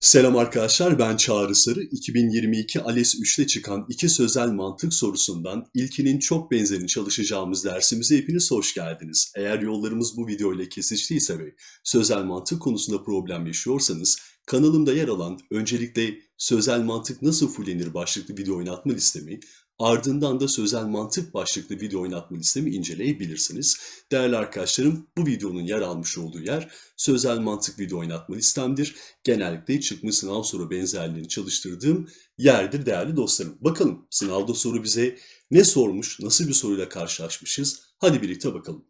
Selam arkadaşlar ben Çağrı Sarı. 2022 ALES 3'te çıkan iki sözel mantık sorusundan ilkinin çok benzerini çalışacağımız dersimize hepiniz hoş geldiniz. Eğer yollarımız bu video ile kesiştiyse ve sözel mantık konusunda problem yaşıyorsanız kanalımda yer alan öncelikle sözel mantık nasıl fullenir başlıklı video oynatma listemi ardından da sözel mantık başlıklı video oynatma listemi inceleyebilirsiniz. Değerli arkadaşlarım bu videonun yer almış olduğu yer sözel mantık video oynatma listemdir. Genellikle çıkmış sınav soru benzerliğini çalıştırdığım yerdir değerli dostlarım. Bakalım sınavda soru bize ne sormuş, nasıl bir soruyla karşılaşmışız? Hadi birlikte bakalım.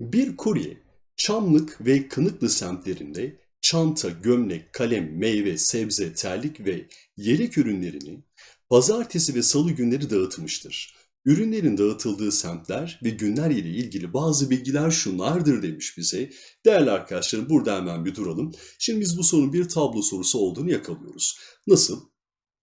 Bir kurye Çamlık ve Kınıklı semtlerinde çanta, gömlek, kalem, meyve, sebze, terlik ve yelek ürünlerini pazartesi ve salı günleri dağıtmıştır. Ürünlerin dağıtıldığı semtler ve günler ile ilgili bazı bilgiler şunlardır demiş bize. Değerli arkadaşlarım burada hemen bir duralım. Şimdi biz bu sorunun bir tablo sorusu olduğunu yakalıyoruz. Nasıl?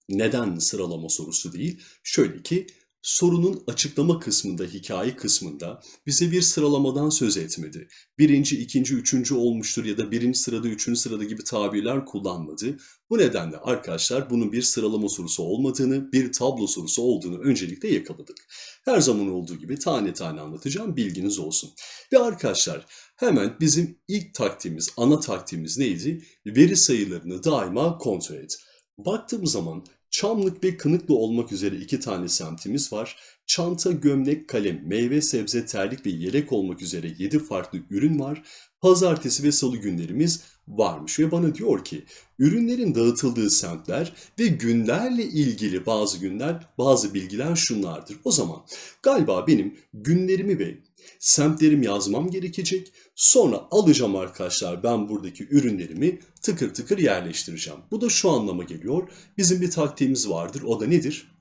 Neden sıralama sorusu değil? Şöyle ki sorunun açıklama kısmında, hikaye kısmında bize bir sıralamadan söz etmedi. Birinci, ikinci, üçüncü olmuştur ya da birinci sırada, üçüncü sırada gibi tabirler kullanmadı. Bu nedenle arkadaşlar bunun bir sıralama sorusu olmadığını, bir tablo sorusu olduğunu öncelikle yakaladık. Her zaman olduğu gibi tane tane anlatacağım, bilginiz olsun. Ve arkadaşlar hemen bizim ilk taktiğimiz, ana taktiğimiz neydi? Veri sayılarını daima kontrol et. Baktığımız zaman Çamlık ve Kınıklı olmak üzere iki tane semtimiz var. Çanta, gömlek, kalem, meyve, sebze, terlik ve yelek olmak üzere 7 farklı ürün var. Pazartesi ve salı günlerimiz varmış ve bana diyor ki ürünlerin dağıtıldığı semtler ve günlerle ilgili bazı günler, bazı bilgiler şunlardır. O zaman galiba benim günlerimi ve semtlerimi yazmam gerekecek. Sonra alacağım arkadaşlar ben buradaki ürünlerimi tıkır tıkır yerleştireceğim. Bu da şu anlama geliyor. Bizim bir taktiğimiz vardır. O da nedir?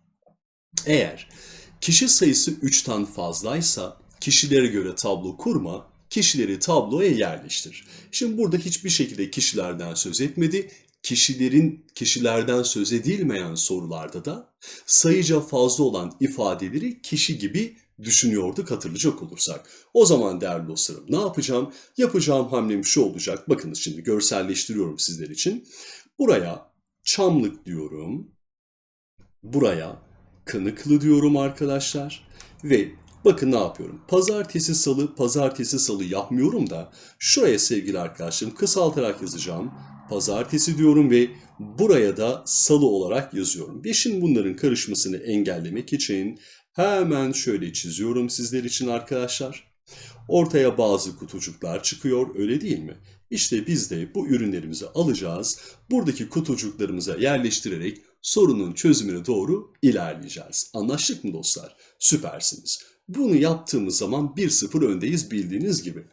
Eğer kişi sayısı 3'ten fazlaysa kişilere göre tablo kurma, kişileri tabloya yerleştir. Şimdi burada hiçbir şekilde kişilerden söz etmedi. Kişilerin kişilerden söz edilmeyen sorularda da sayıca fazla olan ifadeleri kişi gibi düşünüyorduk hatırlayacak olursak. O zaman değerli dostlarım ne yapacağım? Yapacağım hamlem şu olacak. Bakınız şimdi görselleştiriyorum sizler için. Buraya çamlık diyorum. Buraya kınıklı diyorum arkadaşlar. Ve bakın ne yapıyorum. Pazartesi salı, pazartesi salı yapmıyorum da şuraya sevgili arkadaşlarım kısaltarak yazacağım. Pazartesi diyorum ve buraya da salı olarak yazıyorum. Ve şimdi bunların karışmasını engellemek için hemen şöyle çiziyorum sizler için arkadaşlar. Ortaya bazı kutucuklar çıkıyor öyle değil mi? İşte biz de bu ürünlerimizi alacağız. Buradaki kutucuklarımıza yerleştirerek sorunun çözümüne doğru ilerleyeceğiz. Anlaştık mı dostlar? Süpersiniz. Bunu yaptığımız zaman 1-0 öndeyiz bildiğiniz gibi.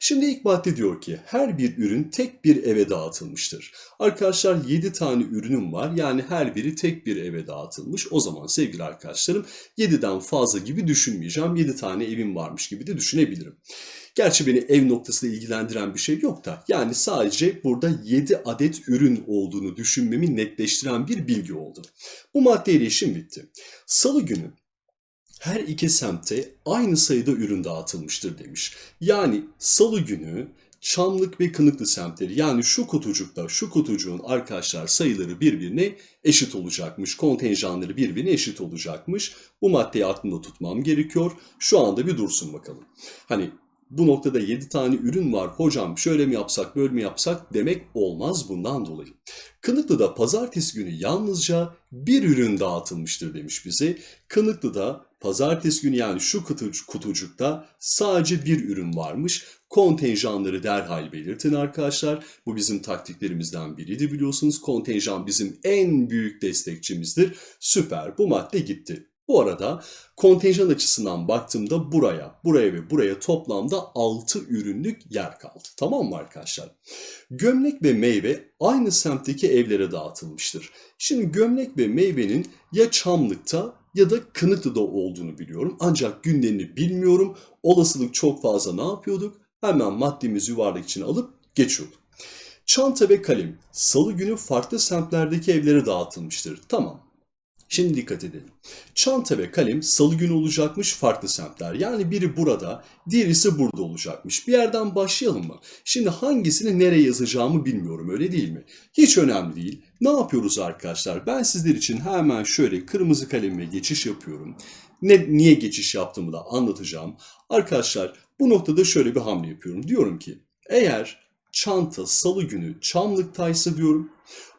Şimdi ilk madde diyor ki her bir ürün tek bir eve dağıtılmıştır. Arkadaşlar 7 tane ürünüm var yani her biri tek bir eve dağıtılmış. O zaman sevgili arkadaşlarım 7'den fazla gibi düşünmeyeceğim. 7 tane evim varmış gibi de düşünebilirim. Gerçi beni ev noktasıyla ilgilendiren bir şey yok da yani sadece burada 7 adet ürün olduğunu düşünmemi netleştiren bir bilgi oldu. Bu maddeyle işim bitti. Salı günü her iki semte aynı sayıda ürün dağıtılmıştır demiş. Yani salı günü Çamlık ve Kınıklı semtleri yani şu kutucukta şu kutucuğun arkadaşlar sayıları birbirine eşit olacakmış. Kontenjanları birbirine eşit olacakmış. Bu maddeyi aklımda tutmam gerekiyor. Şu anda bir dursun bakalım. Hani bu noktada 7 tane ürün var hocam şöyle mi yapsak böyle mi yapsak demek olmaz bundan dolayı. Kınıklı'da pazartesi günü yalnızca bir ürün dağıtılmıştır demiş bize. Kınıklı'da pazartesi günü yani şu kutuc- kutucukta sadece bir ürün varmış. Kontenjanları derhal belirtin arkadaşlar. Bu bizim taktiklerimizden biriydi biliyorsunuz. Kontenjan bizim en büyük destekçimizdir. Süper bu madde gitti. Bu arada kontenjan açısından baktığımda buraya, buraya ve buraya toplamda 6 ürünlük yer kaldı. Tamam mı arkadaşlar? Gömlek ve meyve aynı semtteki evlere dağıtılmıştır. Şimdi gömlek ve meyvenin ya Çamlık'ta ya da Kınıklı'da olduğunu biliyorum. Ancak günlerini bilmiyorum. Olasılık çok fazla ne yapıyorduk? Hemen maddemizi yuvarlak içine alıp geçiyorduk. Çanta ve kalem salı günü farklı semtlerdeki evlere dağıtılmıştır. Tamam. Şimdi dikkat edelim. Çanta ve kalem salı günü olacakmış farklı semtler. Yani biri burada, diğeri burada olacakmış. Bir yerden başlayalım mı? Şimdi hangisini nereye yazacağımı bilmiyorum öyle değil mi? Hiç önemli değil. Ne yapıyoruz arkadaşlar? Ben sizler için hemen şöyle kırmızı kalemle geçiş yapıyorum. Ne, niye geçiş yaptığımı da anlatacağım. Arkadaşlar bu noktada şöyle bir hamle yapıyorum. Diyorum ki eğer çanta salı günü Çamlık'taysa diyorum.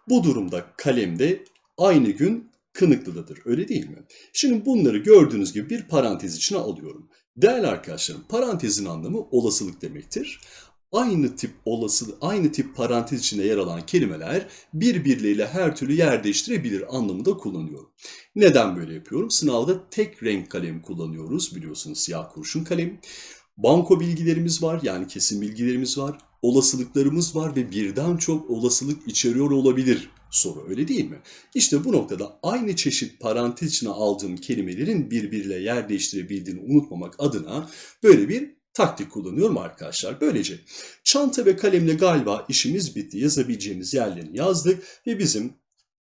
Bu durumda kalemde aynı gün Kınıklı'dadır. Öyle değil mi? Şimdi bunları gördüğünüz gibi bir parantez içine alıyorum. Değerli arkadaşlarım, parantezin anlamı olasılık demektir. Aynı tip olasılık, aynı tip parantez içinde yer alan kelimeler birbirleriyle her türlü yer değiştirebilir anlamında kullanıyorum. Neden böyle yapıyorum? Sınavda tek renk kalem kullanıyoruz biliyorsunuz siyah kurşun kalem. Banko bilgilerimiz var yani kesin bilgilerimiz var. Olasılıklarımız var ve birden çok olasılık içeriyor olabilir soru öyle değil mi? İşte bu noktada aynı çeşit parantez içine aldığım kelimelerin birbiriyle yer değiştirebildiğini unutmamak adına böyle bir taktik kullanıyorum arkadaşlar. Böylece çanta ve kalemle galiba işimiz bitti. Yazabileceğimiz yerlerini yazdık ve bizim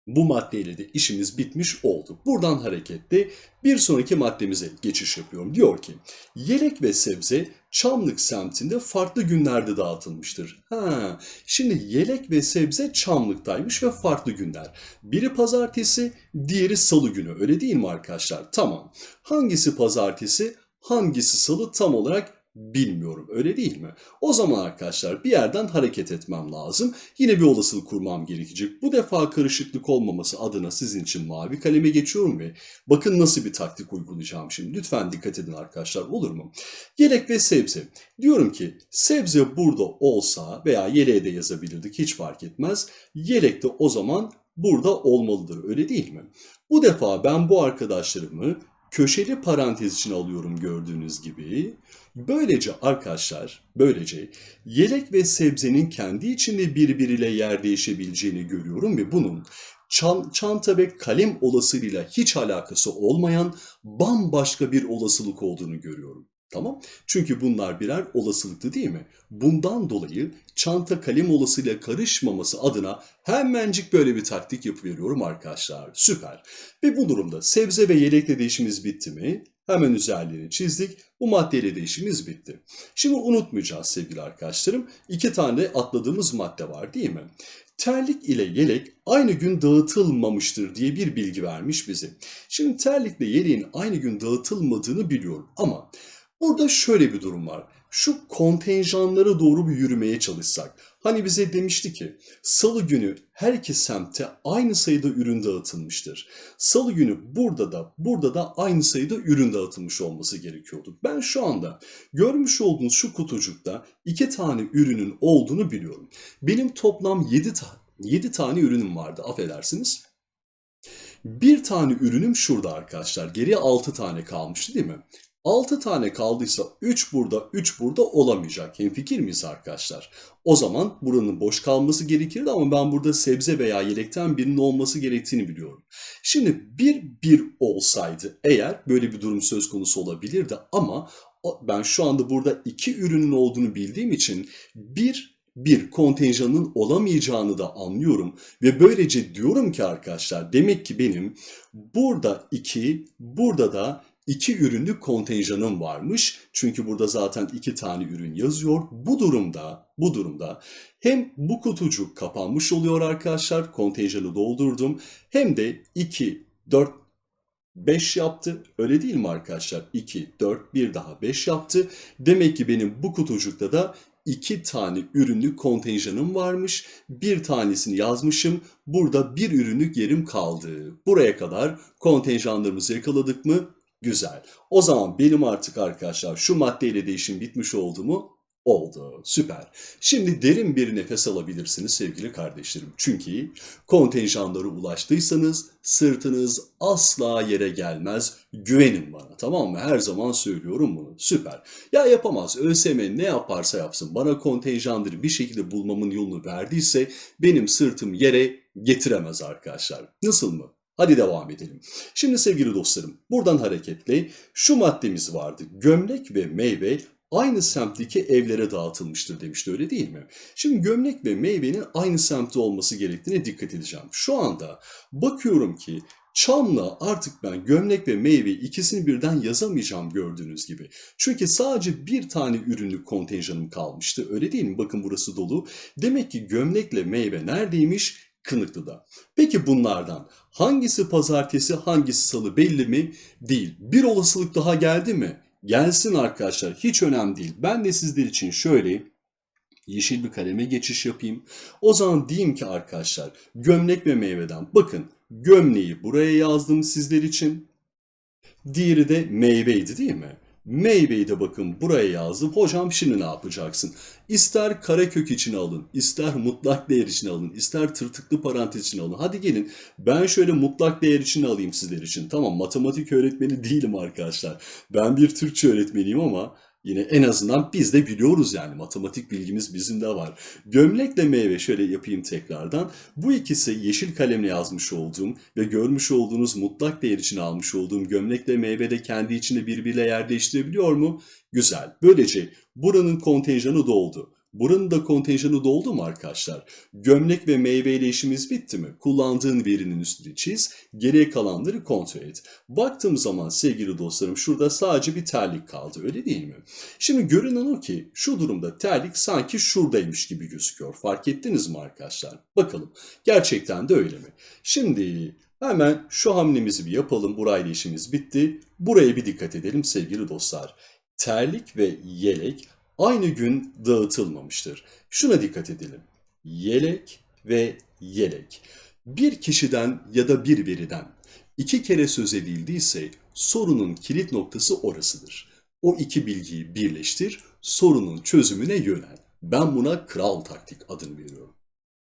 bu maddeyle de işimiz bitmiş oldu. Buradan hareketle bir sonraki maddemize geçiş yapıyorum. Diyor ki yelek ve sebze Çamlık semtinde farklı günlerde dağıtılmıştır. Ha, şimdi yelek ve sebze Çamlık'taymış ve farklı günler. Biri pazartesi, diğeri salı günü. Öyle değil mi arkadaşlar? Tamam. Hangisi pazartesi, hangisi salı tam olarak bilmiyorum. Öyle değil mi? O zaman arkadaşlar bir yerden hareket etmem lazım. Yine bir olasılık kurmam gerekecek. Bu defa karışıklık olmaması adına sizin için mavi kaleme geçiyorum ve bakın nasıl bir taktik uygulayacağım şimdi. Lütfen dikkat edin arkadaşlar olur mu? Yelek ve sebze. Diyorum ki sebze burada olsa veya yeleğe de yazabilirdik hiç fark etmez. Yelek de o zaman burada olmalıdır öyle değil mi? Bu defa ben bu arkadaşlarımı köşeli parantez için alıyorum gördüğünüz gibi. Böylece arkadaşlar, böylece yelek ve sebzenin kendi içinde birbiriyle yer değişebileceğini görüyorum ve bunun çan, çanta ve kalem olasılığıyla hiç alakası olmayan bambaşka bir olasılık olduğunu görüyorum. Tamam? Çünkü bunlar birer olasılıktı değil mi? Bundan dolayı çanta kalem olasılığıyla karışmaması adına hemencik böyle bir taktik yapıveriyorum arkadaşlar. Süper. Ve bu durumda sebze ve yelekle değişimiz bitti mi? Hemen üzerlerini çizdik. Bu maddeyle de işimiz bitti. Şimdi unutmayacağız sevgili arkadaşlarım. İki tane atladığımız madde var değil mi? Terlik ile yelek aynı gün dağıtılmamıştır diye bir bilgi vermiş bize. Şimdi terlikle yeleğin aynı gün dağıtılmadığını biliyorum ama burada şöyle bir durum var. Şu kontenjanlara doğru bir yürümeye çalışsak. Hani bize demişti ki salı günü her iki semtte aynı sayıda ürün dağıtılmıştır. Salı günü burada da burada da aynı sayıda ürün dağıtılmış olması gerekiyordu. Ben şu anda görmüş olduğunuz şu kutucukta iki tane ürünün olduğunu biliyorum. Benim toplam 7, ta 7 tane ürünüm vardı affedersiniz. Bir tane ürünüm şurada arkadaşlar. Geriye 6 tane kalmıştı değil mi? 6 tane kaldıysa 3 burada 3 burada olamayacak. Hemfikir miyiz arkadaşlar? O zaman buranın boş kalması gerekirdi ama ben burada sebze veya yelekten birinin olması gerektiğini biliyorum. Şimdi bir bir olsaydı eğer böyle bir durum söz konusu olabilirdi ama ben şu anda burada iki ürünün olduğunu bildiğim için bir bir kontenjanın olamayacağını da anlıyorum ve böylece diyorum ki arkadaşlar demek ki benim burada iki burada da iki ürünlük kontenjanım varmış. Çünkü burada zaten iki tane ürün yazıyor. Bu durumda, bu durumda hem bu kutucuk kapanmış oluyor arkadaşlar. Kontenjanı doldurdum. Hem de 2, 4, 5 yaptı. Öyle değil mi arkadaşlar? 2, 4, bir daha 5 yaptı. Demek ki benim bu kutucukta da iki tane ürünlük kontenjanım varmış. Bir tanesini yazmışım. Burada bir ürünlük yerim kaldı. Buraya kadar kontenjanlarımızı yakaladık mı? Güzel. O zaman benim artık arkadaşlar şu maddeyle değişim bitmiş oldu mu? Oldu. Süper. Şimdi derin bir nefes alabilirsiniz sevgili kardeşlerim. Çünkü kontenjanlara ulaştıysanız sırtınız asla yere gelmez. Güvenin bana tamam mı? Her zaman söylüyorum bunu. Süper. Ya yapamaz. ÖSYM ne yaparsa yapsın bana kontenjanları bir şekilde bulmamın yolunu verdiyse benim sırtım yere getiremez arkadaşlar. Nasıl mı? Hadi devam edelim. Şimdi sevgili dostlarım buradan hareketle şu maddemiz vardı. Gömlek ve meyve aynı semtteki evlere dağıtılmıştır demişti öyle değil mi? Şimdi gömlek ve meyvenin aynı semtte olması gerektiğine dikkat edeceğim. Şu anda bakıyorum ki Çam'la artık ben gömlek ve meyve ikisini birden yazamayacağım gördüğünüz gibi. Çünkü sadece bir tane ürünlük kontenjanım kalmıştı. Öyle değil mi? Bakın burası dolu. Demek ki gömlekle meyve neredeymiş? Kınıklı'da. Peki bunlardan hangisi pazartesi hangisi salı belli mi? Değil. Bir olasılık daha geldi mi? Gelsin arkadaşlar hiç önemli değil. Ben de sizler için şöyle yeşil bir kaleme geçiş yapayım. O zaman diyeyim ki arkadaşlar gömlek ve meyveden bakın gömleği buraya yazdım sizler için. Diğeri de meyveydi değil mi? Meyveyi de bakın buraya yazdım. Hocam şimdi ne yapacaksın? İster karekök içine alın, ister mutlak değer içine alın, ister tırtıklı parantez içine alın. Hadi gelin ben şöyle mutlak değer içine alayım sizler için. Tamam matematik öğretmeni değilim arkadaşlar. Ben bir Türkçe öğretmeniyim ama yine en azından biz de biliyoruz yani matematik bilgimiz bizim de var. Gömlekle meyve şöyle yapayım tekrardan. Bu ikisi yeşil kalemle yazmış olduğum ve görmüş olduğunuz mutlak değer için almış olduğum gömlekle meyve de kendi içinde birbiriyle yer değiştirebiliyor mu? Güzel. Böylece buranın kontenjanı doldu. Buranın da kontenjanı doldu mu arkadaşlar? Gömlek ve meyve ile işimiz bitti mi? Kullandığın verinin üstünü çiz, geriye kalanları kontrol et. Baktığım zaman sevgili dostlarım şurada sadece bir terlik kaldı öyle değil mi? Şimdi görünen o ki şu durumda terlik sanki şuradaymış gibi gözüküyor. Fark ettiniz mi arkadaşlar? Bakalım gerçekten de öyle mi? Şimdi hemen şu hamlemizi bir yapalım. Burayla işimiz bitti. Buraya bir dikkat edelim sevgili dostlar. Terlik ve yelek aynı gün dağıtılmamıştır. Şuna dikkat edelim. Yelek ve yelek. Bir kişiden ya da bir veriden iki kere söz edildiyse sorunun kilit noktası orasıdır. O iki bilgiyi birleştir, sorunun çözümüne yönel. Ben buna kral taktik adını veriyorum.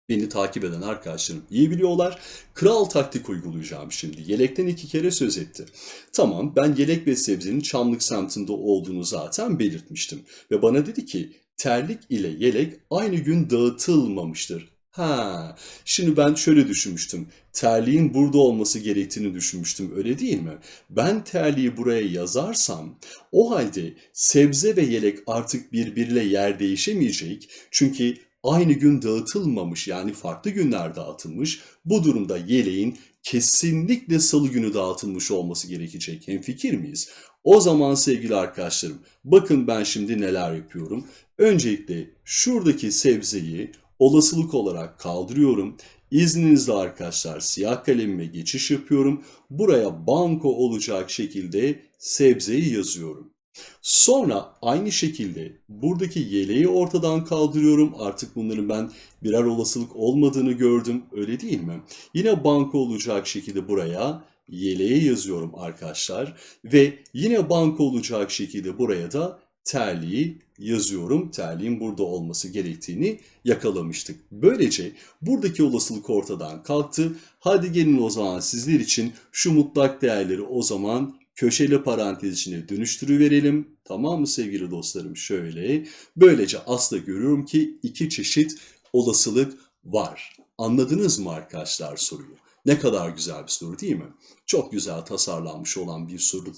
Beni takip eden arkadaşlarım iyi biliyorlar. Kral taktik uygulayacağım şimdi. Yelekten iki kere söz etti. Tamam ben yelek ve sebzenin Çamlık semtinde olduğunu zaten belirtmiştim. Ve bana dedi ki terlik ile yelek aynı gün dağıtılmamıştır. Ha, şimdi ben şöyle düşünmüştüm. Terliğin burada olması gerektiğini düşünmüştüm. Öyle değil mi? Ben terliği buraya yazarsam o halde sebze ve yelek artık birbiriyle yer değişemeyecek. Çünkü aynı gün dağıtılmamış yani farklı günler dağıtılmış. Bu durumda yeleğin kesinlikle salı günü dağıtılmış olması gerekecek. Hemfikir miyiz? O zaman sevgili arkadaşlarım bakın ben şimdi neler yapıyorum. Öncelikle şuradaki sebzeyi olasılık olarak kaldırıyorum. İzninizle arkadaşlar siyah kalemime geçiş yapıyorum. Buraya banko olacak şekilde sebzeyi yazıyorum. Sonra aynı şekilde buradaki yeleği ortadan kaldırıyorum. Artık bunların ben birer olasılık olmadığını gördüm. Öyle değil mi? Yine banko olacak şekilde buraya yeleği yazıyorum arkadaşlar. Ve yine banko olacak şekilde buraya da terliği yazıyorum. Terliğin burada olması gerektiğini yakalamıştık. Böylece buradaki olasılık ortadan kalktı. Hadi gelin o zaman sizler için şu mutlak değerleri o zaman köşeli parantez içine dönüştürüverelim. Tamam mı sevgili dostlarım? Şöyle. Böylece aslında görüyorum ki iki çeşit olasılık var. Anladınız mı arkadaşlar soruyu? Ne kadar güzel bir soru değil mi? Çok güzel tasarlanmış olan bir soru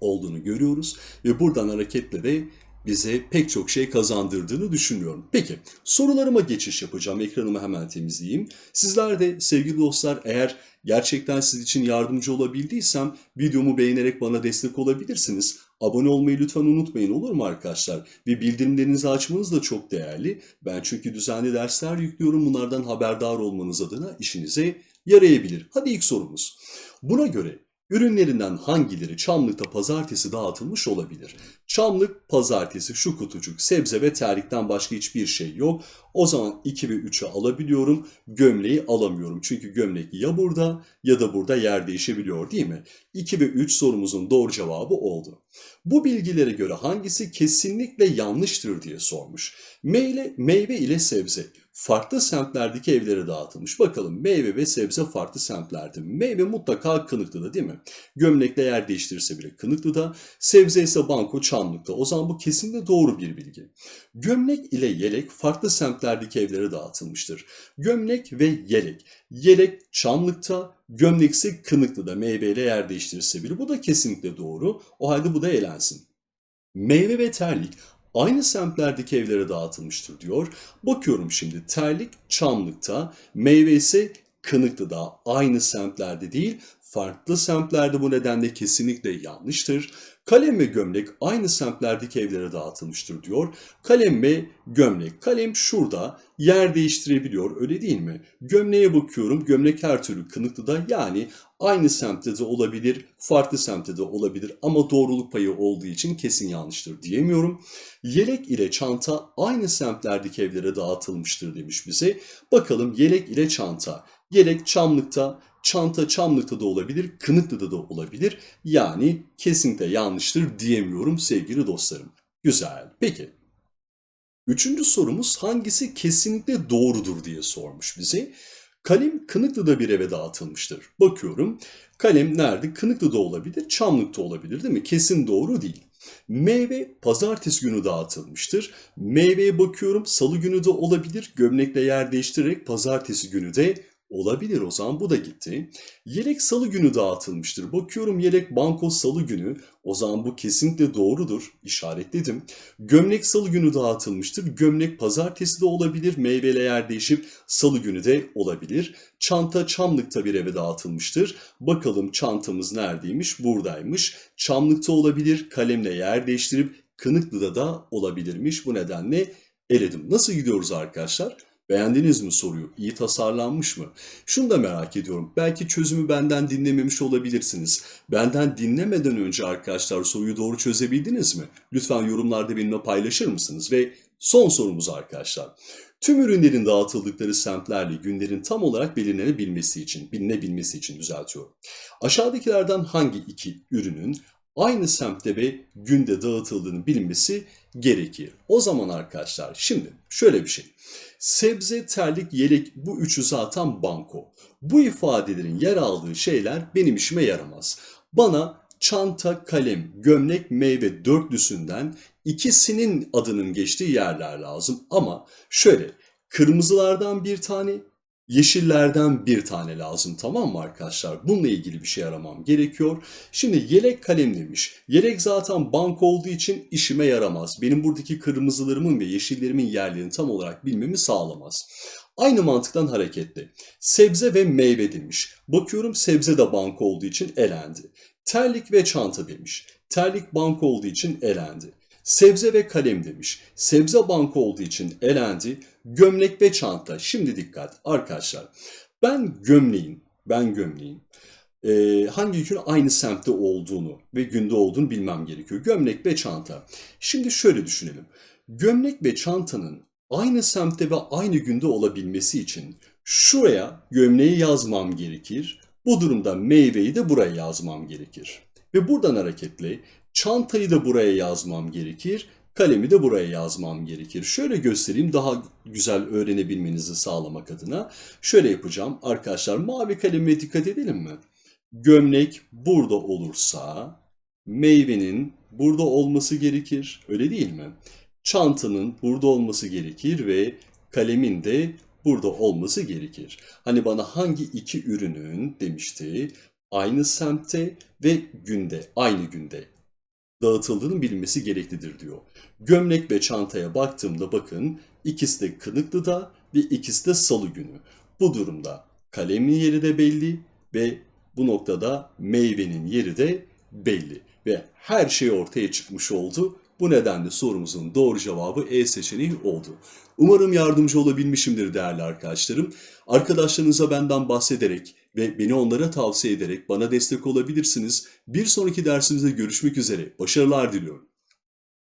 olduğunu görüyoruz ve buradan hareketle de bize pek çok şey kazandırdığını düşünüyorum. Peki sorularıma geçiş yapacağım. Ekranımı hemen temizleyeyim. Sizler de sevgili dostlar eğer gerçekten siz için yardımcı olabildiysem videomu beğenerek bana destek olabilirsiniz. Abone olmayı lütfen unutmayın olur mu arkadaşlar? Ve bildirimlerinizi açmanız da çok değerli. Ben çünkü düzenli dersler yüklüyorum. Bunlardan haberdar olmanız adına işinize yarayabilir. Hadi ilk sorumuz. Buna göre Ürünlerinden hangileri Çamlık'ta pazartesi dağıtılmış olabilir? Çamlık pazartesi şu kutucuk sebze ve terlikten başka hiçbir şey yok. O zaman 2 ve 3'ü alabiliyorum. Gömleği alamıyorum. Çünkü gömlek ya burada ya da burada yer değişebiliyor değil mi? 2 ve 3 sorumuzun doğru cevabı oldu. Bu bilgilere göre hangisi kesinlikle yanlıştır diye sormuş. Meyve, meyve ile sebze farklı semtlerdeki evlere dağıtılmış. Bakalım meyve ve sebze farklı semtlerde. Meyve mutlaka Kınıklı'da değil mi? Gömlekle yer değiştirirse bile Kınıklı'da. Sebze ise Banko Çamlık'ta. O zaman bu kesinlikle doğru bir bilgi. Gömlek ile yelek farklı semtlerdeki evlere dağıtılmıştır. Gömlek ve yelek. Yelek Çamlık'ta, gömlek ise Kınıklı'da meyveyle yer değiştirirse bile. Bu da kesinlikle doğru. O halde bu da elensin. Meyve ve terlik aynı semtlerdeki evlere dağıtılmıştır diyor. Bakıyorum şimdi terlik Çamlık'ta, meyve ise Kınıklı'da aynı semtlerde değil farklı semtlerde bu nedenle kesinlikle yanlıştır. Kalem ve gömlek aynı semtlerdeki evlere dağıtılmıştır diyor. Kalem ve gömlek. Kalem şurada yer değiştirebiliyor öyle değil mi? Gömleğe bakıyorum. Gömlek her türlü kınıklıda yani aynı semtte de olabilir, farklı semtte de olabilir ama doğruluk payı olduğu için kesin yanlıştır diyemiyorum. Yelek ile çanta aynı semtlerdeki evlere dağıtılmıştır demiş bize. Bakalım yelek ile çanta. Yelek Çamlık'ta, çanta Çamlık'ta da olabilir, Kınıklı'da da olabilir. Yani kesinlikle yanlıştır diyemiyorum sevgili dostlarım. Güzel. Peki. Üçüncü sorumuz hangisi kesinlikle doğrudur diye sormuş bize. Kalem Kınıklı'da bir eve dağıtılmıştır. Bakıyorum kalem nerede? Kınıklı'da olabilir, Çamlık'ta olabilir değil mi? Kesin doğru değil. Meyve pazartesi günü dağıtılmıştır. Meyveye bakıyorum salı günü de olabilir. Gömlekle yer değiştirerek pazartesi günü de olabilir o zaman bu da gitti. Yelek salı günü dağıtılmıştır. Bakıyorum yelek banko salı günü. O zaman bu kesinlikle doğrudur. İşaretledim. Gömlek salı günü dağıtılmıştır. Gömlek pazartesi de olabilir. Meyveyle yer değişip salı günü de olabilir. Çanta Çamlık'ta bir eve dağıtılmıştır. Bakalım çantamız neredeymiş? Buradaymış. Çamlık'ta olabilir. Kalemle yer değiştirip Kınıklı'da da olabilirmiş. Bu nedenle eledim. Nasıl gidiyoruz arkadaşlar? Beğendiniz mi soruyu? İyi tasarlanmış mı? Şunu da merak ediyorum. Belki çözümü benden dinlememiş olabilirsiniz. Benden dinlemeden önce arkadaşlar soruyu doğru çözebildiniz mi? Lütfen yorumlarda benimle paylaşır mısınız? Ve son sorumuz arkadaşlar. Tüm ürünlerin dağıtıldıkları semtlerle günlerin tam olarak belirlenebilmesi için, bilinebilmesi için düzeltiyorum. Aşağıdakilerden hangi iki ürünün aynı semtte ve günde dağıtıldığını bilinmesi gerekir. O zaman arkadaşlar şimdi şöyle bir şey. Sebze, terlik, yelek bu üçü zaten banko. Bu ifadelerin yer aldığı şeyler benim işime yaramaz. Bana çanta, kalem, gömlek, meyve dörtlüsünden ikisinin adının geçtiği yerler lazım. Ama şöyle kırmızılardan bir tane, yeşillerden bir tane lazım tamam mı arkadaşlar? Bununla ilgili bir şey aramam gerekiyor. Şimdi yelek kalem demiş. Yelek zaten bank olduğu için işime yaramaz. Benim buradaki kırmızılarımın ve yeşillerimin yerlerini tam olarak bilmemi sağlamaz. Aynı mantıktan hareketle. Sebze ve meyve demiş. Bakıyorum sebze de bank olduğu için elendi. Terlik ve çanta demiş. Terlik bank olduğu için elendi. Sebze ve kalem demiş. Sebze bank olduğu için elendi. Gömlek ve çanta. Şimdi dikkat arkadaşlar. Ben gömleğin, ben gömleğin e, hangi gün aynı semtte olduğunu ve günde olduğunu bilmem gerekiyor. Gömlek ve çanta. Şimdi şöyle düşünelim. Gömlek ve çantanın aynı semtte ve aynı günde olabilmesi için şuraya gömleği yazmam gerekir. Bu durumda meyveyi de buraya yazmam gerekir. Ve buradan hareketle çantayı da buraya yazmam gerekir. Kalemi de buraya yazmam gerekir. Şöyle göstereyim daha güzel öğrenebilmenizi sağlamak adına. Şöyle yapacağım. Arkadaşlar mavi kaleme dikkat edelim mi? Gömlek burada olursa meyvenin burada olması gerekir. Öyle değil mi? Çantanın burada olması gerekir ve kalemin de burada olması gerekir. Hani bana hangi iki ürünün demişti aynı semtte ve günde, aynı günde dağıtıldığının bilinmesi gereklidir diyor. Gömlek ve çantaya baktığımda bakın ikisi de Kınıklı'da ve ikisi de Salı günü. Bu durumda kalemin yeri de belli ve bu noktada meyvenin yeri de belli. Ve her şey ortaya çıkmış oldu. Bu nedenle sorumuzun doğru cevabı E seçeneği oldu. Umarım yardımcı olabilmişimdir değerli arkadaşlarım. Arkadaşlarınıza benden bahsederek ve beni onlara tavsiye ederek bana destek olabilirsiniz. Bir sonraki dersimizde görüşmek üzere. Başarılar diliyorum.